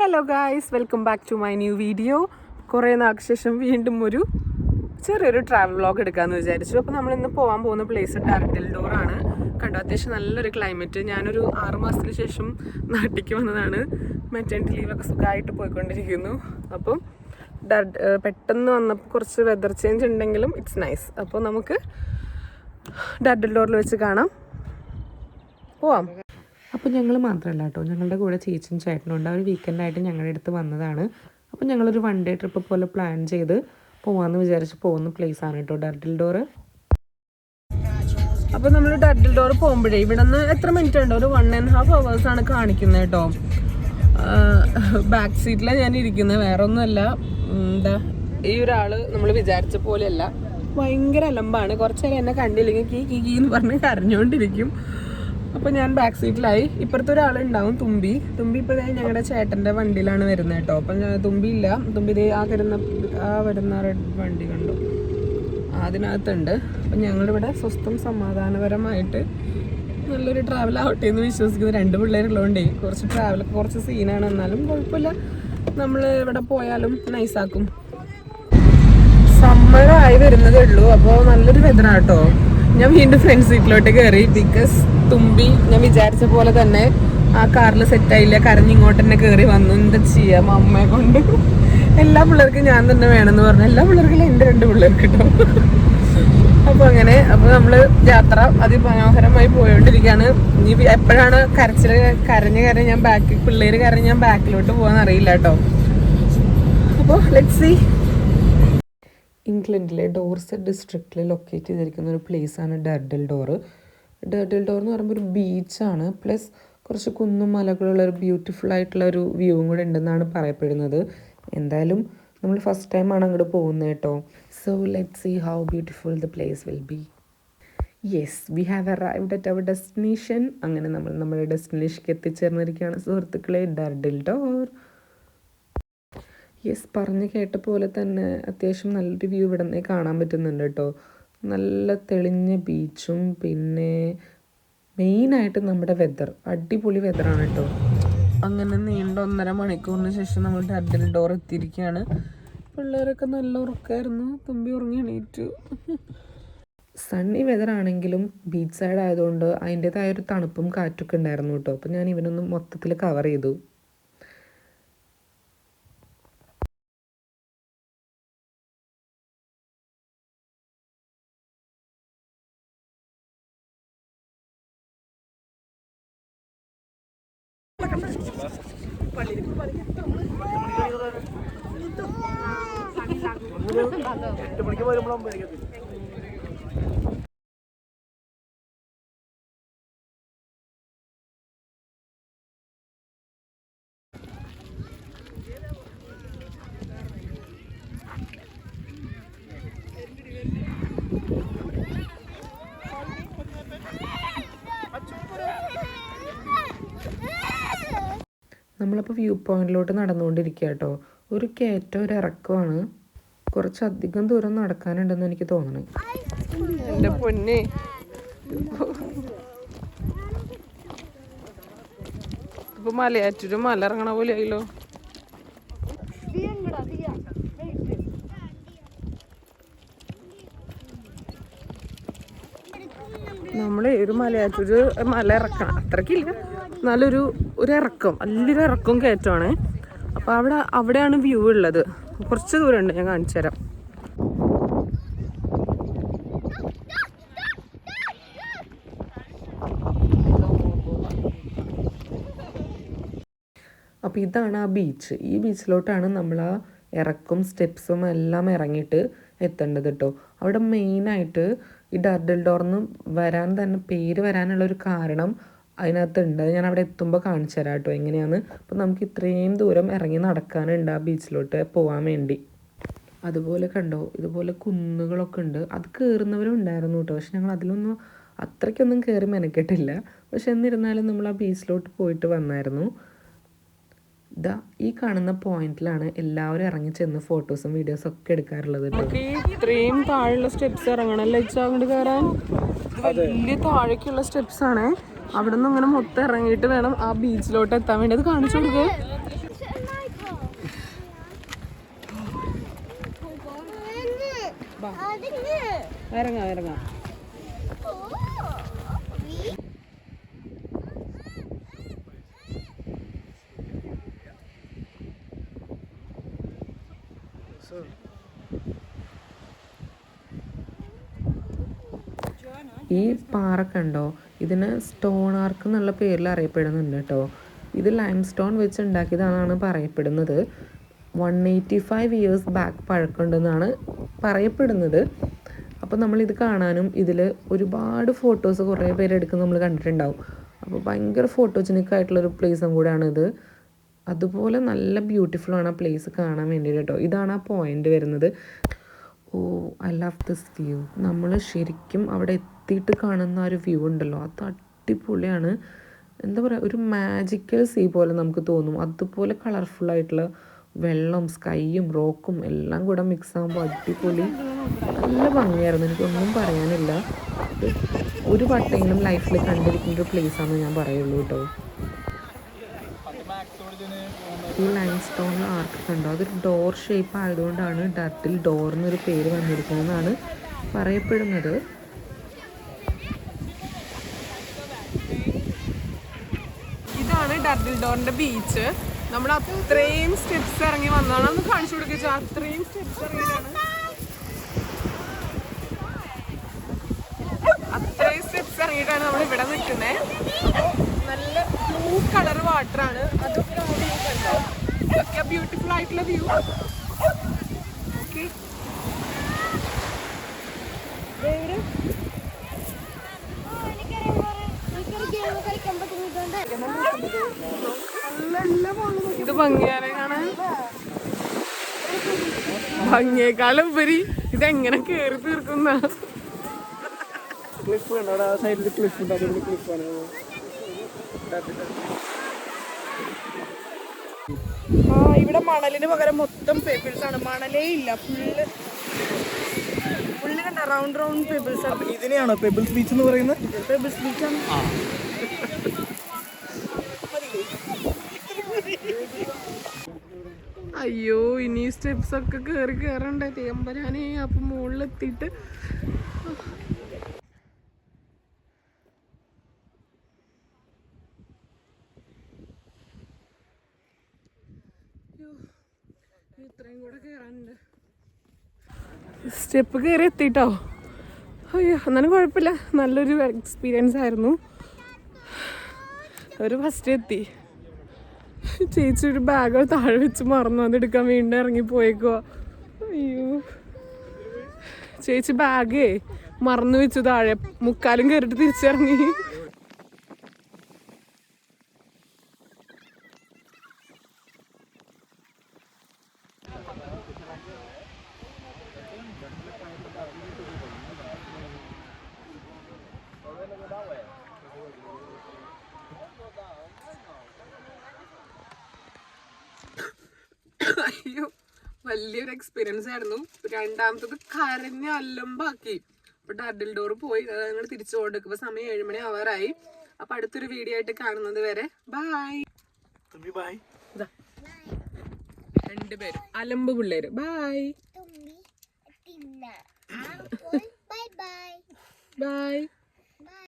Hello guys welcome back to my new video കുറേ നാൾക്ക് ശേഷം വീണ്ടും ഒരു ചെറിയൊരു ട്രാവൽ വ്ളോഗ് എടുക്കാമെന്ന് വിചാരിച്ചു. അപ്പോൾ നമ്മൾ ഇന്ന് പോകാൻ പോകുന്ന പ്ലേസ് ടാർട്ടിൽ ഡോറാണ് കണ്ടോ? അത്യാവശ്യം നല്ലൊരു ക്ലൈമറ്റ് ഞാനൊരു ആറ് മാസത്തിന് ശേഷം നാട്ടിലേക്ക് വന്നതാണ്. മെറ്റേണിറ്റി ലീവൊക്കെ സുഖമായിട്ട് പോയിക്കൊണ്ടിരിക്കുന്നു. അപ്പം പെട്ടെന്ന് വന്നപ്പോൾ കുറച്ച് വെതർ ചേഞ്ച് ഉണ്ടെങ്കിലും ഇറ്റ്സ് നൈസ് അപ്പോൾ നമുക്ക് ഡർഡിൽ ഡോറിൽ വെച്ച് കാണാം. പോവാം. അപ്പോൾ ഞങ്ങൾ മാത്രമല്ല കേട്ടോ ഞങ്ങളുടെ കൂടെ ചേച്ചിയും ചേട്ടനും ഉണ്ട്. അവർ വീക്കെൻഡായിട്ട് ഞങ്ങളുടെ അടുത്ത് വന്നതാണ്. അപ്പോൾ ഞങ്ങളൊരു വൺ ഡേ ട്രിപ്പ് പോലെ പ്ലാൻ ചെയ്ത് പോകാമെന്ന് വിചാരിച്ച് പോകുന്ന ആണ് കേട്ടോ ഡർഡിൽ ഡോറ് അപ്പോൾ നമ്മൾ ഡർഡിൽ ഡോർ പോകുമ്പോഴേ ഇവിടെ നിന്ന് എത്ര മിനിറ്റ് ഉണ്ട്? ഒരു വൺ ആൻഡ് ഹാഫ് അവേഴ്സ് ആണ് കാണിക്കുന്നത് കേട്ടോ ബാക്ക് സീറ്റിലാണ് ഞാൻ ഇരിക്കുന്നത് വേറെ ഒന്നുമല്ല എന്താ ഈ ഒരാൾ നമ്മൾ വിചാരിച്ച പോലെയല്ല. ഭയങ്കര അലമ്പാണ്. കുറച്ചേരം എന്നെ കണ്ടില്ലെങ്കിൽ കീ കീ കീ എന്ന് പറഞ്ഞ് കരഞ്ഞുകൊണ്ടിരിക്കും അപ്പൊ ഞാൻ ബാക്ക് സീറ്റിലായി ഇപ്പുറത്തെ ഒരാളുണ്ടാവും തുമ്പി. തുമ്പി ഇപ്പൊ ഞങ്ങളുടെ ചേട്ടന്റെ വണ്ടിയിലാണ് വരുന്നത് കേട്ടോ. അപ്പൊ തുമ്പി ഇല്ല. തുമ്പി ആ വരുന്ന ആ വരുന്ന റെഡ് വണ്ടി കണ്ടു. അതിനകത്തുണ്ട്. അപ്പം ഞങ്ങളിവിടെ സ്വസ്ഥം സമാധാനപരമായിട്ട് നല്ലൊരു ട്രാവൽ ആവട്ടെ എന്ന് വിശ്വസിക്കുന്നു. രണ്ട് പിള്ളേരുള്ളതുകൊണ്ടേ കുറച്ച് ട്രാവൽ കുറച്ച് സീനാണ് എന്നാലും കുഴപ്പമില്ല. നമ്മൾ ഇവിടെ പോയാലും നൈസാക്കും സമ്മറായി വരുന്നതേ ഉള്ളൂ. അപ്പോൾ നല്ലൊരു വെതറാട്ടോ ഞാൻ വീണ്ടും ഫ്രണ്ട് സീറ്റിലോട്ട് കയറി ബിക്കോസ് തുമ്പി ഞാൻ വിചാരിച്ച പോലെ തന്നെ ആ കാറിൽ സെറ്റായില്ല കരഞ്ഞ് ഇങ്ങോട്ട് തന്നെ കയറി വന്നു. എന്താ ചെയ്യാം? അമ്മയെ കൊണ്ട്. എല്ലാ പിള്ളേർക്കും ഞാൻ തന്നെ വേണമെന്ന് പറഞ്ഞു. എല്ലാ പിള്ളേർക്കും എന്റെ രണ്ട് പിള്ളേർക്ക് കിട്ടും അപ്പൊ അങ്ങനെ അപ്പൊ നമ്മൾ യാത്ര അതിമനോഹരമായി പോയോണ്ടിരിക്കാണ്. ഇനി എപ്പോഴാണ് കരച്ചിൽ കരഞ്ഞ് കരഞ്ഞ് ഞാൻ ബാക്കിൽ പിള്ളേര് കരഞ്ഞ് ഞാൻ ബാക്കിലോട്ട് പോകാൻ അറിയില്ല കേട്ടോ അപ്പോൾ ലെറ്റ് സി ഇംഗ്ലണ്ടിലെ ഡോർസെറ്റ് ഡിസ്ട്രിക്റ്റിൽ ലൊക്കേറ്റ് ചെയ്തിരിക്കുന്ന ഒരു ആണ് ഡർഡിൽ ഡോർ ഡർഡിൽ ഡോർ എന്ന് പറയുമ്പോൾ ഒരു ബീച്ചാണ് പ്ലസ് കുറച്ച് കുന്നും മലകളുള്ള ഒരു ബ്യൂട്ടിഫുൾ ആയിട്ടുള്ള ഒരു വ്യൂവും കൂടെ ഉണ്ടെന്നാണ് പറയപ്പെടുന്നത്. എന്തായാലും നമ്മൾ ഫസ്റ്റ് ടൈമാണ് അങ്ങോട്ട് പോകുന്നത് കേട്ടോ. So let see how beautiful the place will be yes we have arrived at our destination അങ്ങനെ നമ്മൾ നമ്മുടെ ഡെസ്റ്റിനേഷനിലേക്ക് എത്തിച്ചേർന്നിരിക്കുകയാണ്. സുഹൃത്തുക്കളെ ഡർഡിൽ ഡോർ യെസ് പറഞ്ഞ് കേട്ട പോലെ തന്നെ അത്യാവശ്യം നല്ലൊരു വ്യൂ ഇവിടെ കാണാൻ പറ്റുന്നുണ്ട് കേട്ടോ നല്ല തെളിഞ്ഞ ബീച്ചും പിന്നെ മെയിനായിട്ട് നമ്മുടെ വെതർ അടിപൊളി വെതറാണ് കേട്ടോ അങ്ങനെ നീണ്ട ഒന്നര മണിക്കൂറിന് ശേഷം നമ്മൾ ഡഡിൽ ഡോർ എത്തിയിരിക്കുകയാണ്. പിള്ളേരൊക്കെ നല്ല ഉറക്കമായിരുന്നു തുമ്പി ഉറങ്ങി എണീറ്റു. സണ്ണി വെതർ ആണെങ്കിലും ബീച്ച് സൈഡ് ആയതുകൊണ്ട് അതിന്റെതായ ഒരു തണുപ്പും കാറ്റൊക്കെ ഉണ്ടായിരുന്നു കേട്ടോ അപ്പോൾ ഞാൻ ഇവനൊന്ന് മൊത്തത്തിൽ കവർ ചെയ്തു. എട്ട് മണിക്ക് വരുമ്പോഴാകുമ്പോഴായിരിക്കും നമ്മളപ്പോൾ വ്യൂ പോയിന്റിലോട്ട് നടന്നുകൊണ്ടിരിക്കുക കേട്ടോ ഒരു കയറ്റം ഒരു ഇറക്കമാണ്. കുറച്ചധികം ദൂരം നടക്കാനുണ്ടെന്ന് എനിക്ക് തോന്നണേ. എന്റെ പൊന്നെ. ഇപ്പൊ മലയാറ്റൂര് മല ഇറങ്ങണ പോലെ ആയില്ലോ നമ്മൾ ഒരു മലയാറ്റൂര് മല ഇറക്കണം അത്രക്കില്ല. നല്ലൊരു ഒരു ഇറക്കം വലിയൊരു ഇറക്കം കയറ്റമാണ്. അപ്പോൾ അവിടെ അവിടെയാണ് വ്യൂ ഉള്ളത്. കുറച്ച് ദൂരമുണ്ട് ഞാൻ കാണിച്ചു തരാം. അപ്പോൾ ഇതാണ് ആ ബീച്ച് ഈ ബീച്ചിലോട്ടാണ് നമ്മൾ ആ ഇറക്കും സ്റ്റെപ്സും എല്ലാം ഇറങ്ങിയിട്ട് എത്തേണ്ടത് കേട്ടോ അവിടെ മെയിനായിട്ട് ഈ ഡർഡിൽ ഡോർന്ന് വരാൻ തന്നെ പേര് വരാനുള്ളൊരു കാരണം അതിനകത്തുണ്ട്. ഉണ്ട് ഞാൻ അവിടെ എത്തുമ്പോൾ കാണിച്ചു തരാം കേട്ടോ എങ്ങനെയാണ് അപ്പോൾ നമുക്ക് ഇത്രയും ദൂരം ഇറങ്ങി നടക്കാനുണ്ട് ആ ബീച്ചിലോട്ട് പോകാൻ വേണ്ടി. അതുപോലെ കണ്ടോ ഇതുപോലെ കുന്നുകളൊക്കെ ഉണ്ട്. അത് കയറുന്നവരും ഉണ്ടായിരുന്നു കേട്ടോ. പക്ഷെ ഞങ്ങൾ അതിലൊന്നും അത്രയ്ക്കൊന്നും കയറി മെനക്കെട്ടില്ല. പക്ഷെ എന്നിരുന്നാലും നമ്മൾ ആ ബീച്ചിലോട്ട് പോയിട്ട് വന്നായിരുന്നു. ഇതാ ഈ കാണുന്ന പോയിന്റിലാണ് എല്ലാവരും ഇറങ്ങി ചെന്ന് ഫോട്ടോസും വീഡിയോസും ഒക്കെ എടുക്കാറുള്ളത് ഇത്രയും താഴെയുള്ള സ്റ്റെപ്സ് ഇറങ്ങണല്ലേ അങ്ങോട്ട് കയറാൻ വലിയ താഴേക്കുള്ള സ്റ്റെപ്സ് ആണ് അവിടെ നിന്ന് ഇങ്ങനെ മൊത്തം ഇറങ്ങിയിട്ട് വേണം ആ ബീച്ചിലോട്ട് എത്താൻ വേണ്ടി. അത് കാണിച്ചു കൊടുക്കുക ഇറങ്ങാം ഇറങ്ങാം. ഈ പാറക്കുണ്ടോ ഇതിന് സ്റ്റോൺ ആർക്ക് എന്നുള്ള പേരിൽ അറിയപ്പെടുന്നുണ്ട് കേട്ടോ. ഇത് ലൈം സ്റ്റോൺ വെച്ച് ഉണ്ടാക്കിയതാണെന്നാണ് പറയപ്പെടുന്നത്. One eighty five years back പഴക്കമുണ്ടെന്നാണ് പറയപ്പെടുന്നത്. അപ്പോൾ നമ്മളിത് കാണാനും ഇതിൽ ഒരുപാട് ഫോട്ടോസ് കുറേ പേരെടുക്കുന്നത് നമ്മൾ കണ്ടിട്ടുണ്ടാവും. അപ്പോൾ ഭയങ്കര ഫോട്ടോജനിക് ആയിട്ടുള്ളൊരു പ്ലേസും കൂടെയാണിത് അതുപോലെ നല്ല ബ്യൂട്ടിഫുൾ ആണ് ആ പ്ലേസ് കാണാൻ വേണ്ടിയിട്ട് കേട്ടോ. ഇതാണ് ആ പോയിന്റ് വരുന്നത്. Oh I love this view നമ്മൾ ശരിക്കും അവിടെ എത്തിയിട്ട് കാണുന്ന ഒരു വ്യൂ ഉണ്ടല്ലോ. അത് അടിപൊളിയാണ്. എന്താ പറയുക ഒരു മാജിക്കൽ സീ പോലെ നമുക്ക് തോന്നും. അതുപോലെ കളർഫുൾ ആയിട്ടുള്ള വെള്ളം സ്കൈയും റോക്കും എല്ലാം കൂടെ മിക്സ് ആകുമ്പോൾ അടിപൊളി. നല്ല ഭംഗിയായിരുന്നു. എനിക്കൊന്നും പറയാനില്ല. ഒരു വട്ടെങ്കിലും ലൈഫിൽ കണ്ടിരിക്കുന്ന ഒരു ആണെന്ന് ഞാൻ പറയുള്ളൂ കേട്ടോ. ഈ ലൈം സ്റ്റോണിൽ ആർക്ക് കണ്ടോ അതൊരു ഡോർ ഷേപ്പ് ആയതുകൊണ്ടാണ് ഡർട്ടിൽ ഡോർ എന്നൊരു പേര് വന്നിരിക്കുന്നതെന്നാണ് പറയപ്പെടുന്നത്. ഇതാണ് ഡർട്ടിൽ ഡോറിന്റെ ബീച്ച് നമ്മൾ അത്രയും സ്റ്റെപ്സ് ഇറങ്ങി വന്നതാണ്. ഒന്ന് കാണിച്ചു കൊടുക്കുക അത്രയും സ്റ്റെപ്സ് ഇറങ്ങിയതാണ്. അത്രയും സ്റ്റെപ്സ് ഇറങ്ങിയിട്ടാണ് നമ്മൾ ഇവിടെ നിൽക്കുന്നത് നല്ല ബ്ലൂ കളർ വാട്ടറാണ് ആണ് അതൊക്കെ വ്യൂ കണ്ടോ ഇതൊക്കെ ബ്യൂട്ടിഫുൾ ആയിട്ടുള്ള വ്യൂ ഓക്കെ ഇത് ഭംഗിയാണ് ഭംഗിയേക്കാളും ഉപരി ഇതെങ്ങനെ കേറി തീർക്കുന്ന? ക്ലിഫ് അവിടെ ആ സൈഡിൽ ക്ലിഫ് ഉണ്ട്. അതുകൊണ്ട് ക്ലിഫാണ് ആ ഇവിടെ മണലിന് പകരം മൊത്തം പേപ്പിൾസ് ആണ്. മണലേ ഇല്ല. ഫുള്ള് ഫുള്ള് കണ്ട റൗണ്ട് റൗണ്ട് പേപ്പിൾസ് ആണ്. ഇതിനെയാണോ പെബിൾസ് ബീച്ച് എന്ന് പറയുന്നത്? പേപ്പിൾസ് ബീച്ച് ആണ്. അയ്യോ ഇനി സ്റ്റെപ്സ് ഒക്കെ കേറി കയറണ്ടേ തേമ്പരാനേ അപ്പൊ മുകളിലെത്തിയിട്ട് സ്റ്റെപ്പ് കയറി എത്തിട്ടോ. അയ്യോ എന്നാലും കുഴപ്പമില്ല. നല്ലൊരു എക്സ്പീരിയൻസ് ആയിരുന്നു. ഒരു ഫസ്റ്റ് എത്തി. ചേച്ചി ഒരു ബാഗ് താഴെ വെച്ച് മറന്നു. അതെടുക്കാൻ വീണ്ടും ഇറങ്ങി പോയേക്കോ അയ്യോ. ചേച്ചി ബാഗേ മറന്നു വെച്ചു താഴെ. മുക്കാലും കയറിട്ട് തിരിച്ചിറങ്ങി. അയ്യോ വലിയൊരു എക്സ്പീരിയൻസ് ആയിരുന്നു. രണ്ടാമത്തത് കരഞ്ഞ അല്ലമ്പാക്കി അപ്പൊ ഡബിൾ ഡോർ പോയി. ഞങ്ങൾ തിരിച്ചു കൊടുക്കും സമയം സമയം ഏഴുമണി അവറായി അപ്പൊ അടുത്തൊരു വീഡിയോ ആയിട്ട് കാണുന്നത് വരെ. ബായ് ബായ് ബൈ രണ്ടുപേരും അലമ്പ് പിള്ളേര്. ബൈ തുമ്പി തിന്ന ബൈ ബൈ ബൈ